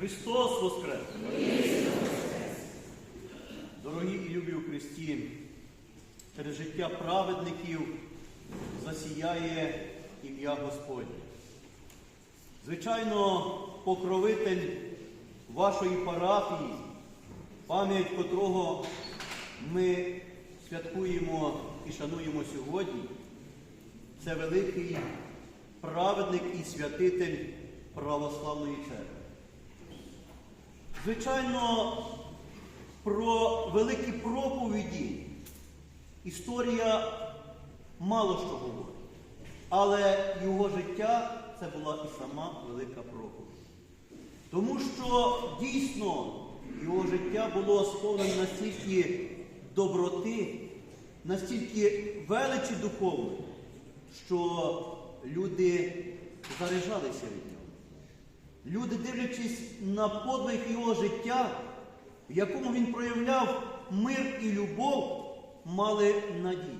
Христос Воскрес! Дорогі і любі у Христі, через життя праведників засіяє ім'я Господнє. Звичайно, покровитель вашої парафії, пам'ять котрого ми святкуємо і шануємо сьогодні, це великий праведник і святитель православної церкви. Звичайно, про великі проповіді історія мало що говорить, але його життя це була і сама велика проповідь. Тому що дійсно його життя було сповнене настільки доброти, настільки величі духовної, що люди заряджалися від нього. Люди, дивлячись на подвиг його життя, в якому він проявляв мир і любов, мали надію.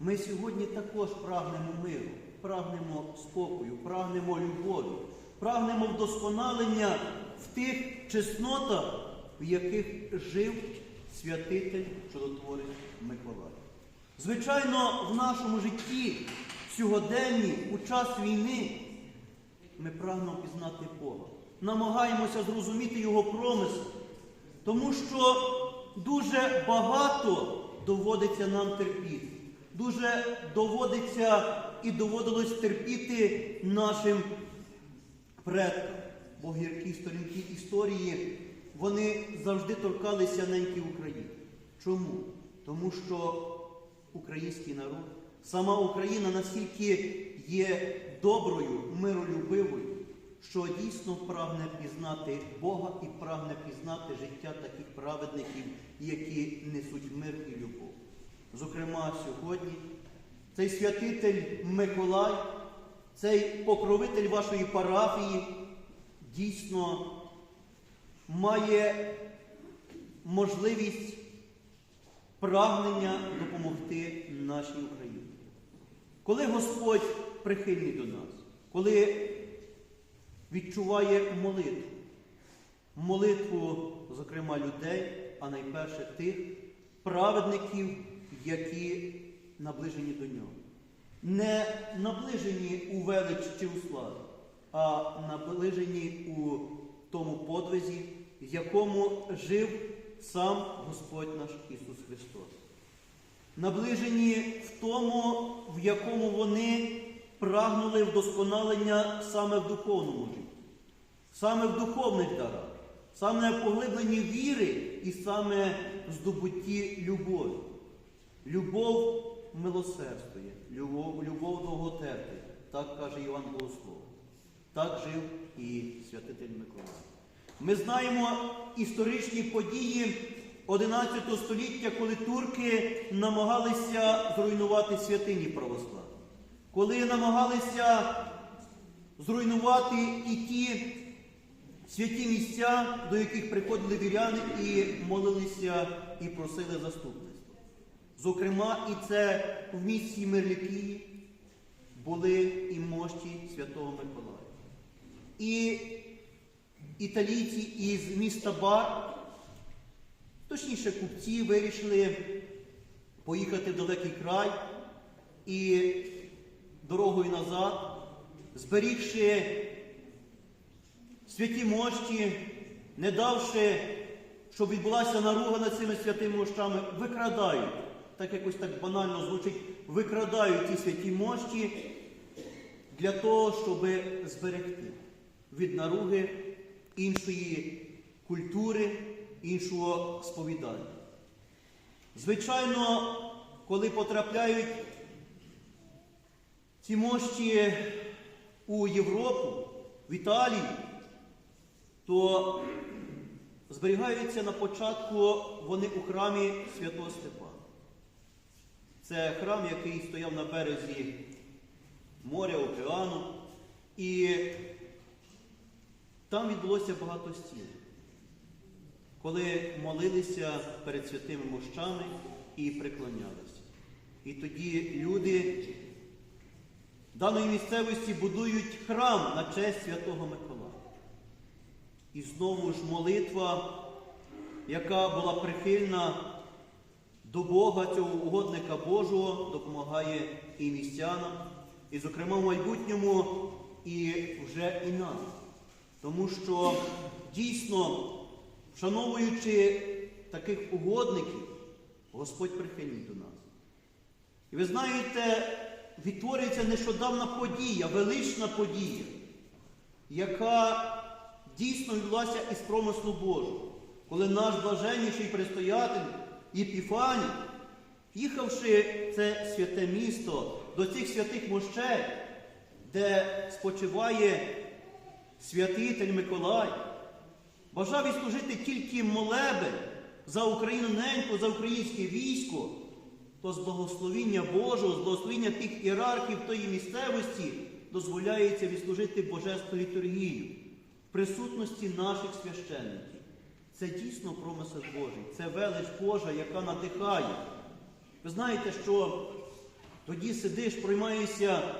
Ми сьогодні також прагнемо миру, прагнемо спокою, прагнемо любові, прагнемо вдосконалення в тих чеснотах, в яких жив святитель чудотворець Миколай. Звичайно, в нашому житті сьогоденні, у час війни, ми прагнемо пізнати Бога, намагаємося зрозуміти Його промисел, тому що дуже багато доводиться нам терпіти. Дуже доводиться і доводилось терпіти нашим предкам. Бо гіркі сторінки історії, вони завжди торкалися неньки України. Чому? Тому що український народ, сама Україна настільки є доброю, миролюбивою, що дійсно прагне пізнати Бога і прагне пізнати життя таких праведників, які несуть мир і любов. Зокрема, сьогодні цей святитель Миколай, цей покровитель вашої парафії, дійсно має можливість прагнення допомогти нашій Україні. Коли Господь прихильний до нас, коли відчуває молитву, молитву, зокрема, людей, а найперше тих праведників, які наближені до нього. Не наближені у велич чи у славі, а наближені у тому подвизі, в якому жив сам Господь наш Ісус Христос. Наближені в тому, в якому вони прагнули вдосконалення саме в духовному житті, саме в духовних дарах, саме в поглибленні віри і саме в здобутті любові. Любов милосердствує, любов, любов довготерпить, так каже Іван Богослов. Так жив і святитель Миколай. Ми знаємо історичні події 11 століття, коли турки намагалися зруйнувати святині православні, коли намагалися зруйнувати і ті святі місця, до яких приходили віряни і молилися і просили заступництва. Зокрема, і це в місті Мерлікії були і мощі Святого Миколая. І італійці із міста Бар, точніше купці, вирішили поїхати в далекий край і дорогою назад, зберігши святі мощі, не давши, щоб відбулася наруга над цими святими мощами, викрадають, так якось так банально звучить, викрадають ті святі мощі для того, щоб зберегти від наруги іншої культури, іншого сповідання. Звичайно, коли потрапляють ці мощі у Європу, в Італію, то зберігаються на початку вони у храмі Святого Степана. Це храм, який стояв на березі моря, океану. І там відбулося багато стін, коли молилися перед святими мощами і приклонялися. І тоді люди даної місцевості будують храм на честь Святого Миколая. І знову ж молитва, яка була прихильна до Бога, цього угодника Божого, допомагає і містянам, і, зокрема, в майбутньому, і вже і нам. Тому що дійсно, вшановуючи таких угодників, Господь прихильний до нас. І ви знаєте, відтворюється нещодавна подія, велична подія, яка дійсно відбулася із промислу Божого, коли наш блаженніший предстоятель Єпіфаній, їхавши це святе місто до цих святих мощей, де спочиває святитель Миколай, бажав відслужити тільки молебен за Україну неньку, за українське військо, то з благословіння Божого, з благословіння тих ієрархів тої місцевості дозволяється відслужити Божественну літургію в присутності наших священників. Це дійсно промисел Божий, це велич Божа, яка надихає. Ви знаєте, що тоді сидиш, проймаєшся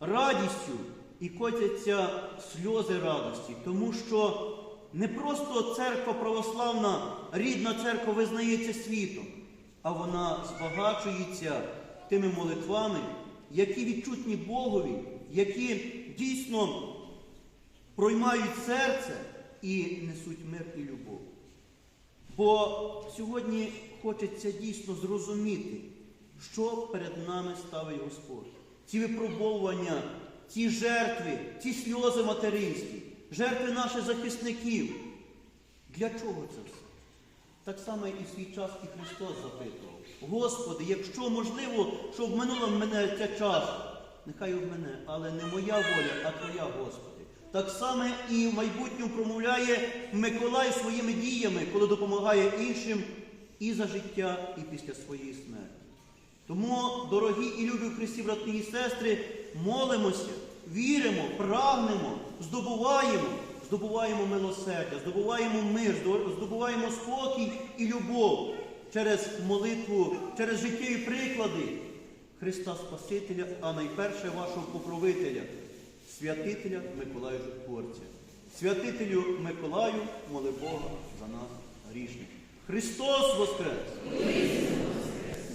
радістю і котяться сльози радості, тому що не просто церква православна, рідна церква визнається світом, а вона збагачується тими молитвами, які відчутні Богові, які дійсно проймають серце і несуть мир і любов. Бо сьогодні хочеться дійсно зрозуміти, що перед нами ставить Господь. Ці випробовування, ці жертви, ці сльози материнські, жертви наших захисників. Для чого це все? Так само і в свій час і Христос запитував. Господи, якщо можливо, щоб минула мене ця час, нехай в мене, але не моя воля, а Твоя, Господи. Так само і в майбутньому промовляє Миколай своїми діями, коли допомагає іншим і за життя, і після своєї смерті. Тому, дорогі і любі Христі, брати і сестри, молимося, віримо, прагнемо, здобуваємо, здобуваємо милосердя, здобуваємо мир, здобуваємо спокій і любов через молитву, через життєві приклади Христа Спасителя, а найперше вашого покровителя, святителя Миколая Житворця. Святителю Миколаю, моли Бога за нас грішних. Христос Воскрес!